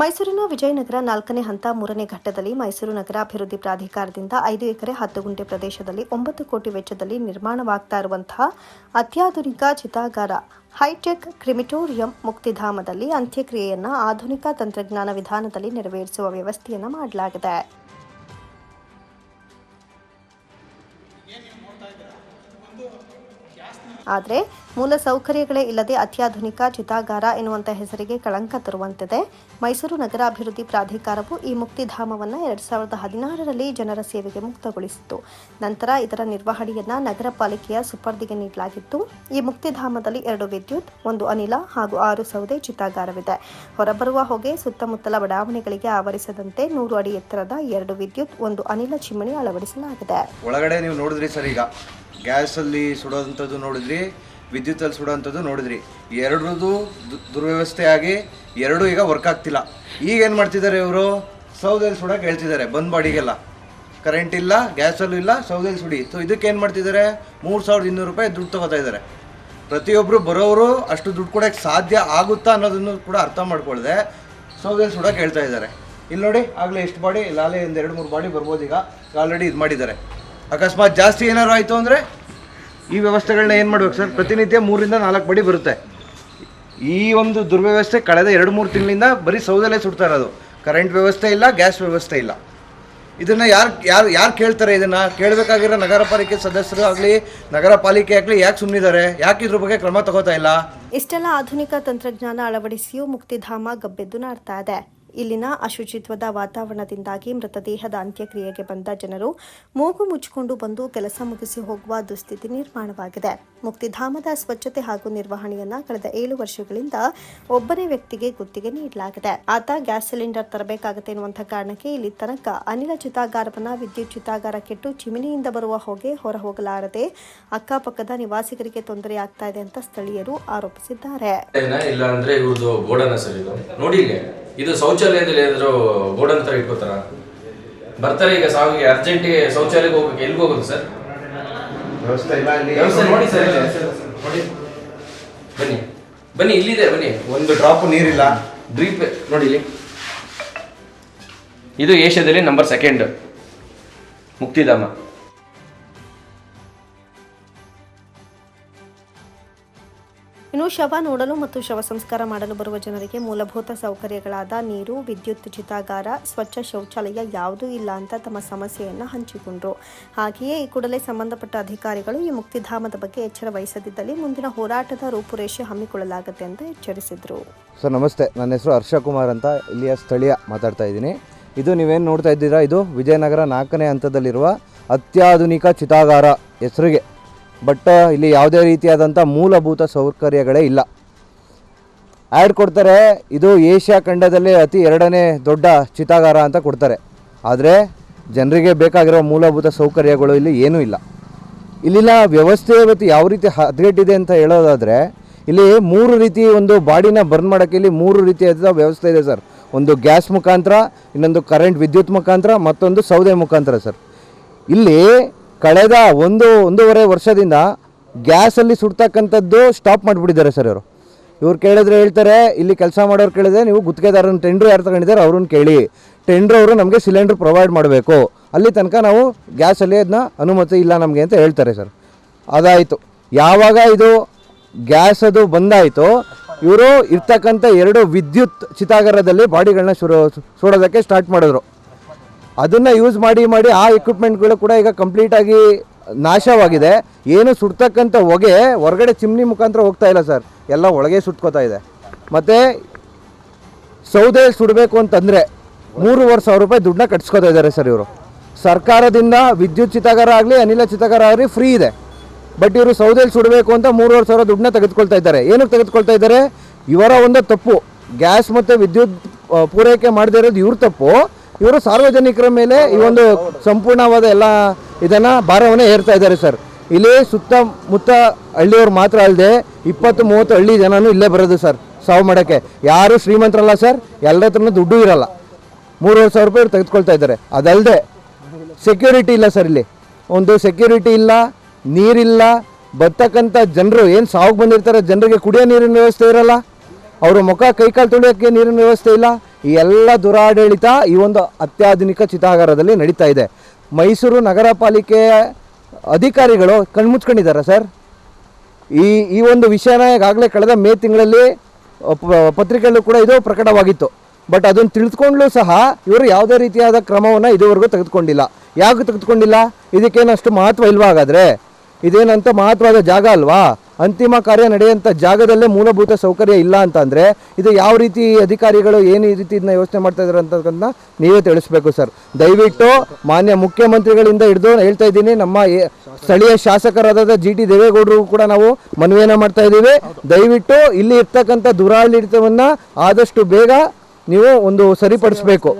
ಮೈಸೂರಿನ ವಿಜಯನಗರ ನಾಲ್ಕನೇ ಹಂತ ಮೂರನೇ ಘಟ್ಟದಲ್ಲಿ ಮೈಸೂರು ನಗರ ಅಭಿವೃದ್ಧಿ ಪ್ರಾಧಿಕಾರದಿಂದ ಐದು ಎಕರೆ ಹತ್ತು ಗುಂಟೆ ಪ್ರದೇಶದಲ್ಲಿ ಒಂಬತ್ತು ಕೋಟಿ ವೆಚ್ಚದಲ್ಲಿ ನಿರ್ಮಾಣವಾಗ್ತಾ ಇರುವಂತಹ ಅತ್ಯಾಧುನಿಕ ಚಿತಾಗಾರ ಹೈಟೆಕ್ ಕ್ರಿಮಿಟೋರಿಯಂ ಮುಕ್ತಿಧಾಮದಲ್ಲಿ ಅಂತ್ಯಕ್ರಿಯೆಯನ್ನು ಆಧುನಿಕ ತಂತ್ರಜ್ಞಾನ ವಿಧಾನದಲ್ಲಿ ನೆರವೇರಿಸುವ ವ್ಯವಸ್ಥೆಯನ್ನು ಮಾಡಲಾಗಿದೆ. ಆದರೆ ಮೂಲ ಸೌಕರ್ಯಗಳೇ ಇಲ್ಲದೆ ಅತ್ಯಾಧುನಿಕ ಚಿತಾಗಾರ ಎನ್ನುವಂಥ ಹೆಸರಿಗೆ ಕಳಂಕ ತರುವಂತಿದೆ. ಮೈಸೂರು ನಗರಾಭಿವೃದ್ಧಿ ಪ್ರಾಧಿಕಾರವು ಈ ಮುಕ್ತಿಧಾಮವನ್ನು ಎರಡು ಸಾವಿರದ ಹದಿನಾರರಲ್ಲಿ ಜನರ ಸೇವೆಗೆ ಮುಕ್ತಗೊಳಿಸಿತ್ತು. ನಂತರ ಇದರ ನಿರ್ವಹಣೆಯನ್ನ ನಗರ ಪಾಲಿಕೆಯ ಸುಪರ್ದಿಗೆ ನೀಡಲಾಗಿತ್ತು. ಈ ಮುಕ್ತಿಧಾಮದಲ್ಲಿ ಎರಡು ವಿದ್ಯುತ್, ಒಂದು ಅನಿಲ ಹಾಗೂ ಆರು ಸೌದೆ ಚಿತಾಗಾರವಿದೆ. ಹೊರಬರುವ ಹೊಗೆ ಸುತ್ತಮುತ್ತಲ ಬಡಾವಣೆಗಳಿಗೆ ಆವರಿಸದಂತೆ ನೂರು ಅಡಿ ಎತ್ತರದ ಎರಡು ವಿದ್ಯುತ್, ಒಂದು ಅನಿಲ ಚಿಮಣಿ ಅಳವಡಿಸಲಾಗಿದೆ. ಒಳಗಡೆ ನೀವು ನೋಡಿದ್ರಿ ಸರ್ ಈಗ. ಗ್ಯಾಸಲ್ಲಿ ಸುಡೋದಂಥದ್ದು ನೋಡಿದ್ರಿ, ವಿದ್ಯುತ್ತಲ್ಲಿ ಸುಡೋವಂಥದ್ದು ನೋಡಿದ್ರಿ. ಎರಡರದ್ದು ದುರ್ವ್ಯವಸ್ಥೆ ಆಗಿ ಎರಡೂ ಈಗ ವರ್ಕ್ ಆಗ್ತಿಲ್ಲ. ಈಗ ಏನು ಮಾಡ್ತಿದ್ದಾರೆ ಇವರು? ಸೌದೆಯಲ್ಲಿ ಸುಡೋಕೆ ಹೇಳ್ತಿದ್ದಾರೆ, ಬಂದ್ ಬಾಡಿಗೆಲ್ಲ. ಕರೆಂಟ್ ಇಲ್ಲ, ಗ್ಯಾಸಲ್ಲೂ ಇಲ್ಲ ಸೌದೆಯಲ್ಲಿ ಸುಡಿ. ಸೊ ಇದಕ್ಕೆ ಏನು ಮಾಡ್ತಿದ್ದಾರೆ? ಮೂರು ಸಾವಿರದ ಇನ್ನೂರು ರೂಪಾಯಿ ದುಡ್ಡು ತೊಗೋತಾ ಇದ್ದಾರೆ. ಪ್ರತಿಯೊಬ್ಬರು ಬರೋರು ಅಷ್ಟು ದುಡ್ಡು ಕೊಡೋಕ್ಕೆ ಸಾಧ್ಯ ಆಗುತ್ತಾ ಅನ್ನೋದನ್ನು ಕೂಡ ಅರ್ಥ ಮಾಡ್ಕೊಳ್ದೆ ಸೌದೆಯಲ್ಲಿ ಸುಡೋಕೆ ಹೇಳ್ತಾ ಇದ್ದಾರೆ. ಇಲ್ಲಿ ನೋಡಿ, ಆಗಲೇ ಎಷ್ಟು ಬಾಡಿ? ಲಾಲೆ ಒಂದು ಎರಡು ಮೂರು ಬಾಡಿ ಬರ್ಬೋದು ಈಗ ಆಲ್ರೆಡಿ ಇದು ಮಾಡಿದ್ದಾರೆ. ಅಕಸ್ಮಾತ್ ಜಾಸ್ತಿ ಏನಾದ್ರು ಆಯಿತು ಅಂದರೆ ಈ ವ್ಯವಸ್ಥೆಗಳನ್ನ ಏನು ಮಾಡ್ಬೇಕು ಸರ್? ಪ್ರತಿನಿತ್ಯ ಮೂರಿಂದ ನಾಲ್ಕು ಬಡಿ ಬರುತ್ತೆ. ಈ ಒಂದು ದುರ್ವ್ಯವಸ್ಥೆ ಕಳೆದ ಎರಡು ಮೂರು ತಿಂಗಳಿಂದ ಬರೀ ಸೌದಲ್ಲೇ ಸುಡ್ತಾ ಇರೋದು. ಕರೆಂಟ್ ವ್ಯವಸ್ಥೆ ಇಲ್ಲ ಗ್ಯಾಸ್ ವ್ಯವಸ್ಥೆ ಇಲ್ಲ. ಇದನ್ನು ಯಾರು ಯಾರು ಯಾರು ಕೇಳ್ತಾರೆ ಇದನ್ನು? ಕೇಳಬೇಕಾಗಿರೋ ನಗರ ಪಾಲಿಕೆ ಸದಸ್ಯರು ಆಗಲಿ, ನಗರ ಪಾಲಿಕೆ ಆಗಲಿ ಯಾಕೆ ಸುಮ್ಮನಿದ್ದಾರೆ ಯಾಕೆ ಇದ್ರ ಬಗ್ಗೆ ಕ್ರಮ ತಗೋತಾ ಇಲ್ಲ? ಇಷ್ಟೆಲ್ಲ ಆಧುನಿಕ ತಂತ್ರಜ್ಞಾನ ಅಳವಡಿಸಿಯೂ ಮುಕ್ತಿಧಾಮ ಗಬ್ಬೆದ್ದು ನಾಡ್ತಾ ಇದೆ. ಇಲ್ಲಿನ ಅಶುಚಿತ್ವದ ವಾತಾವರಣದಿಂದಾಗಿ ಮೃತದೇಹದ ಅಂತ್ಯಕ್ರಿಯೆಗೆ ಬಂದ ಜನರು ಮೂಗು ಮುಚ್ಚಿಕೊಂಡು ಬಂದು ಕೆಲಸ ಮುಗಿಸಿ ಹೋಗುವ ದುಸ್ಥಿತಿ ನಿರ್ಮಾಣವಾಗಿದೆ. ಮುಕ್ತಿಧಾಮದ ಸ್ವಚ್ಛತೆ ಹಾಗೂ ನಿರ್ವಹಣೆಯನ್ನ ಕಳೆದ ಏಳು ವರ್ಷಗಳಿಂದ ಒಬ್ಬನೇ ವ್ಯಕ್ತಿಗೆ ಗುತ್ತಿಗೆ ನೀಡಲಾಗಿದೆ. ಆತ ಗ್ಯಾಸ್ ಸಿಲಿಂಡರ್ ತರಬೇಕಾಗುತ್ತೆ ಎನ್ನುವಂತಹ ಕಾರಣಕ್ಕೆ ಇಲ್ಲಿ ತನಕ ಅನಿಲ ಚಿತಾಗಾರವನ್ನ ವಿದ್ಯುತ್ ಚಿತಾಗಾರ ಕೆಟ್ಟು ಚಿಮಿನಿಯಿಂದ ಬರುವ ಹೊಗೆ ಹೊರ ಹೋಗಲಾರದೆ ಅಕ್ಕಪಕ್ಕದ ನಿವಾಸಿಗರಿಗೆ ತೊಂದರೆ ಆಗ್ತಾ ಇದೆ ಅಂತ ಸ್ಥಳೀಯರು ಆರೋಪಿಸಿದ್ದಾರೆ. ಇದು ಶೌಚಾಲಯದಲ್ಲಿ ಏನಾದ್ರು ಗೋಡನ್ ತರ ಇಟ್ಕೋತಾರ? ಬರ್ತಾರೆ ಈಗ ಸಾವಿಗೆ ಅರ್ಜೆಂಟಿಗೆ ಶೌಚಾಲಯಕ್ಕೆ ಹೋಗ್ಬೇಕು. ಎಲ್ಲಿಗೆ ಹೋಗೋದು ಸರ್? ವ್ಯವಸ್ಥೆ ನೋಡಿ ಸರ್. ನೋಡಿ. ಬನ್ನಿ. ಬನ್ನಿ ಇಲ್ಲಿದೆ ಬನ್ನಿ. ಒಂದು ಡ್ರಾಪ್ ನೀರಿಲ್ಲ. ಡ್ರೀಪ್ ನೋಡಿ ಇಲ್ಲಿ. ಇದು ಏಷ್ಯಾದಲ್ಲಿ ನಂಬರ್ ಸೆಕೆಂಡ್ ಮುಕ್ತಿಧಾಮ. ಇನ್ನು ಶವ ನೋಡಲು ಮತ್ತು ಶವ ಸಂಸ್ಕಾರ ಮಾಡಲು ಬರುವ ಜನರಿಗೆ ಮೂಲಭೂತ ಸೌಕರ್ಯಗಳಾದ ನೀರು, ವಿದ್ಯುತ್, ಚಿತಾಗಾರ, ಸ್ವಚ್ಛ ಶೌಚಾಲಯ ಯಾವುದೂ ಇಲ್ಲ ಅಂತ ತಮ್ಮ ಸಮಸ್ಯೆಯನ್ನು ಹಂಚಿಕೊಂಡರು. ಹಾಗೆಯೇ ಈ ಕೂಡಲೇ ಸಂಬಂಧಪಟ್ಟ ಅಧಿಕಾರಿಗಳು ಈ ಮುಕ್ತಿಧಾಮದ ಬಗ್ಗೆ ಎಚ್ಚರ ವಹಿಸದಿದ್ದಲ್ಲಿ ಮುಂದಿನ ಹೋರಾಟದ ರೂಪುರೇಷೆ ಹಮ್ಮಿಕೊಳ್ಳಲಾಗುತ್ತೆ ಅಂತ ಎಚ್ಚರಿಸಿದರು. ಸರ್, ನಮಸ್ತೆ. ನನ್ನ ಹೆಸರು ಹರ್ಷ ಕುಮಾರ್ ಅಂತ ಇಲ್ಲಿಯ ಸ್ಥಳೀಯ ಮಾತಾಡ್ತಾ ಇದ್ದೀನಿ. ಇದು ನೀವೇನು ನೋಡ್ತಾ ಇದ್ದೀರಾ? ಇದು ವಿಜಯನಗರ ನಾಲ್ಕನೇ ಹಂತದಲ್ಲಿರುವ ಅತ್ಯಾಧುನಿಕ ಚಿತಾಗಾರ ಹೆಸರಿಗೆ ಬಟ್ ಇಲ್ಲಿ ಯಾವುದೇ ರೀತಿಯಾದಂಥ ಮೂಲಭೂತ ಸೌಕರ್ಯಗಳೇ ಇಲ್ಲ. ಆ್ಯಡ್ ಕೊಡ್ತಾರೆ, ಇದು ಏಷ್ಯಾ ಖಂಡದಲ್ಲೇ ಅತಿ ಎರಡನೇ ದೊಡ್ಡ ಚಿತಾಗಾರ ಅಂತ ಕೊಡ್ತಾರೆ. ಆದರೆ, ಜನರಿಗೆ ಬೇಕಾಗಿರೋ ಮೂಲಭೂತ ಸೌಕರ್ಯಗಳು ಇಲ್ಲಿ ಏನೂ ಇಲ್ಲ. ಇಲ್ಲಿನ ವ್ಯವಸ್ಥೆ ಇವತ್ತು ಯಾವ ರೀತಿ ಹದಗೆಟ್ಟಿದೆ ಅಂತ ಹೇಳೋದಾದರೆ, ಇಲ್ಲಿ ಮೂರು ರೀತಿ ಒಂದು ಬಾಡಿನ ಬರ್ನ್ ಮಾಡೋಕ್ಕೆ ಇಲ್ಲಿ ಮೂರು ರೀತಿಯಾದ ವ್ಯವಸ್ಥೆ ಇದೆ ಸರ್. ಒಂದು ಗ್ಯಾಸ್ ಮುಖಾಂತರ, ಇನ್ನೊಂದು ಕರೆಂಟ್ ವಿದ್ಯುತ್ ಮುಖಾಂತರ, ಮತ್ತೊಂದು ಸೌದೆ ಮುಖಾಂತರ ಸರ್. ಇಲ್ಲಿ ಕಳೆದ ಒಂದು, ಒಂದೂವರೆ ವರ್ಷದಿಂದ ಗ್ಯಾಸಲ್ಲಿ ಸುಡ್ತಕ್ಕಂಥದ್ದು ಸ್ಟಾಪ್ ಮಾಡಿಬಿಟ್ಟಿದ್ದಾರೆ ಸರ್ ಇವರು. ಇವ್ರು ಕೇಳಿದ್ರೆ ಹೇಳ್ತಾರೆ, ಇಲ್ಲಿ ಕೆಲಸ ಮಾಡೋರು ಕೇಳಿದ್ರೆ ನೀವು ಗುತ್ತಿಗೆದಾರನ ಟೆಂಡ್ರ್ ಯಾರು ತಗೊಂಡಿದ್ದಾರೆ ಅವ್ರನ್ನ ಕೇಳಿ. ಟೆಂಡ್ರ್ ಅವರು ನಮಗೆ ಸಿಲಿಂಡ್ರ್ ಪ್ರೊವೈಡ್ ಮಾಡಬೇಕು. ಅಲ್ಲಿ ತನಕ ನಾವು ಗ್ಯಾಸಲ್ಲಿ ಅದನ್ನ ಅನುಮತಿ ಇಲ್ಲ ನಮಗೆ ಅಂತ ಹೇಳ್ತಾರೆ ಸರ್ ಅದಾಯಿತು. ಯಾವಾಗ ಇದು ಗ್ಯಾಸ್ ಅದು ಬಂದಾಯಿತು, ಇವರು ಇರ್ತಕ್ಕಂಥ ಎರಡು ವಿದ್ಯುತ್ ಚಿತಾಗಾರದಲ್ಲಿ ಬಾಡಿಗಳನ್ನ ಸುಡೋದಕ್ಕೆ ಸ್ಟಾರ್ಟ್ ಮಾಡಿದ್ರು. ಅದನ್ನು ಯೂಸ್ ಮಾಡಿ ಮಾಡಿ ಆ ಎಕ್ವಿಪ್ಮೆಂಟ್ಗಳು ಕೂಡ ಈಗ ಕಂಪ್ಲೀಟಾಗಿ ನಾಶವಾಗಿದೆ. ಏನು ಸುಡ್ತಕ್ಕಂಥ ಹೊಗೆ ಹೊರಗಡೆ ಚಿಮ್ನಿ ಮುಖಾಂತರ ಹೋಗ್ತಾ ಇಲ್ಲ ಸರ್. ಎಲ್ಲ ಒಳಗೆ ಸುಟ್ಕೋತಾ ಇದೆ. ಮತ್ತು ಸೌದೆ ಸುಡಬೇಕು ಅಂತಂದರೆ ಮೂರುವರೆ ಸಾವಿರ ರೂಪಾಯಿ ದುಡ್ಡನ್ನ ಕಟ್ಸ್ಕೊತಾ ಇದ್ದಾರೆ ಸರ್ ಇವರು. ಸರ್ಕಾರದಿಂದ ವಿದ್ಯುತ್ ಚಿತಾಗಾರ ಆಗಲಿ, ಅನಿಲ ಚಿತಾಗಾರ ಆಗಲಿ ಫ್ರೀ ಇದೆ. ಬಟ್ ಇವರು ಸೌದೆಯಲ್ಲಿ ಸುಡಬೇಕು ಅಂತ ಮೂರುವರೆ ಸಾವಿರ ದುಡ್ಡನ್ನ ತೆಗೆದುಕೊಳ್ತಾ ಇದ್ದಾರೆ. ಏನಕ್ಕೆ ತೆಗೆದುಕೊಳ್ತಾ ಇದ್ದಾರೆ? ಇವರ ಒಂದು ತಪ್ಪು. ಗ್ಯಾಸ್ ಮತ್ತು ವಿದ್ಯುತ್ ಪೂರೈಕೆ ಮಾಡದೇ ಇರೋದು ಇವ್ರ ತಪ್ಪು. ಇವರು ಸಾರ್ವಜನಿಕರ ಮೇಲೆ ಈ ಒಂದು ಸಂಪೂರ್ಣವಾದ ಎಲ್ಲ ಇದನ್ನು ಭಾರವನ್ನು ಹೇರ್ತಾ ಇದ್ದಾರೆ ಸರ್. ಇಲ್ಲಿ ಸುತ್ತಮುತ್ತ ಹಳ್ಳಿಯವ್ರು ಮಾತ್ರ ಅಲ್ಲದೆ ಇಪ್ಪತ್ತು, ಮೂವತ್ತು ಹಳ್ಳಿ ಜನನೂ ಇಲ್ಲೇ ಬರೋದು ಸರ್, ಸಾವು ಮಾಡೋಕ್ಕೆ. ಯಾರು ಶ್ರೀಮಂತರಲ್ಲ ಸರ್ ಎಲ್ಲರ ಹತ್ರನೂ ದುಡ್ಡು ಇರಲ್ಲ. ಮೂರುವರೆ ಸಾವಿರ ರೂಪಾಯಿ ಇವ್ರು ತೆಗೆದುಕೊಳ್ತಾ ಇದ್ದಾರೆ. ಅದಲ್ಲದೆ ಸೆಕ್ಯೂರಿಟಿ ಇಲ್ಲ ಸರ್ ಇಲ್ಲಿ. ಒಂದು ಸೆಕ್ಯೂರಿಟಿ ಇಲ್ಲ, ನೀರಿಲ್ಲ, ಬರ್ತಕ್ಕಂಥ ಜನರು, ಏನು ಸಾವು ಬಂದಿರ್ತಾರೆ, ಜನರಿಗೆ ಕುಡಿಯೋ ನೀರಿನ ವ್ಯವಸ್ಥೆ ಇರಲ್ಲ. ಅವರು ಮುಖ ಕೈಕಾಲು ತೊಳೆಯೋಕ್ಕೆ ನೀರಿನ ವ್ಯವಸ್ಥೆ ಇಲ್ಲ. ಈ ಎಲ್ಲ ದುರಾಡಳಿತ ಈ ಒಂದು ಅತ್ಯಾಧುನಿಕ ಚಿತಾಗಾರದಲ್ಲಿ ನಡೀತಾ ಇದೆ. ಮೈಸೂರು ನಗರ ಅಧಿಕಾರಿಗಳು ಕಣ್ಮುಚ್ಕೊಂಡಿದ್ದಾರೆ ಸರ್? ಈ ಈ ಒಂದು ವಿಷಯನ ಈಗಾಗಲೇ ಕಳೆದ ಮೇ ತಿಂಗಳಲ್ಲಿ ಪತ್ರಿಕೆಯಲ್ಲೂ ಕೂಡ ಇದು ಪ್ರಕಟವಾಗಿತ್ತು. ಬಟ್ ಅದನ್ನು ತಿಳಿದುಕೊಂಡ್ಲೂ ಸಹ ಇವರು ಯಾವುದೇ ರೀತಿಯಾದ ಕ್ರಮವನ್ನು ಇದುವರೆಗೂ ತೆಗೆದುಕೊಂಡಿಲ್ಲ. ಯಾಕೆ ತೆಗೆದುಕೊಂಡಿಲ್ಲ? ಇದಕ್ಕೇನಷ್ಟು ಮಹತ್ವ ಇಲ್ವಾ ಹಾಗಾದರೆ? ಇದೇನಂತ ಮಹತ್ವದ ಜಾಗ ಅಲ್ವಾ? ಅಂತಿಮ ಕಾರ್ಯ ನಡೆಯುವಂಥ ಜಾಗದಲ್ಲೇ ಮೂಲಭೂತ ಸೌಕರ್ಯ ಇಲ್ಲ ಅಂತಂದರೆ ಇದು ಯಾವ ರೀತಿ ಅಧಿಕಾರಿಗಳು ಏನು ಈ ರೀತಿ ಇದನ್ನ ಯೋಚನೆ ಮಾಡ್ತಾ ಇದ್ದಾರೆ ಅಂತಕ್ಕಂಥ ನೀವೇ ತಿಳಿಸ್ಬೇಕು ಸರ್. ದಯವಿಟ್ಟು ಮಾನ್ಯ ಮುಖ್ಯಮಂತ್ರಿಗಳಿಂದ ಹಿಡಿದು ಹೇಳ್ತಾ ಇದ್ದೀನಿ, ನಮ್ಮ ಸ್ಥಳೀಯ ಶಾಸಕರಾದ ಜಿ ಟಿ ದೇವೇಗೌಡರು ಕೂಡ ನಾವು ಮನವಿಯನ್ನು ಮಾಡ್ತಾ ಇದ್ದೀವಿ. ದಯವಿಟ್ಟು ಇಲ್ಲಿ ಇರ್ತಕ್ಕಂಥ ದುರಾಡಳಿತವನ್ನು ಆದಷ್ಟು ಬೇಗ ನೀವು ಒಂದು ಸರಿಪಡಿಸಬೇಕು.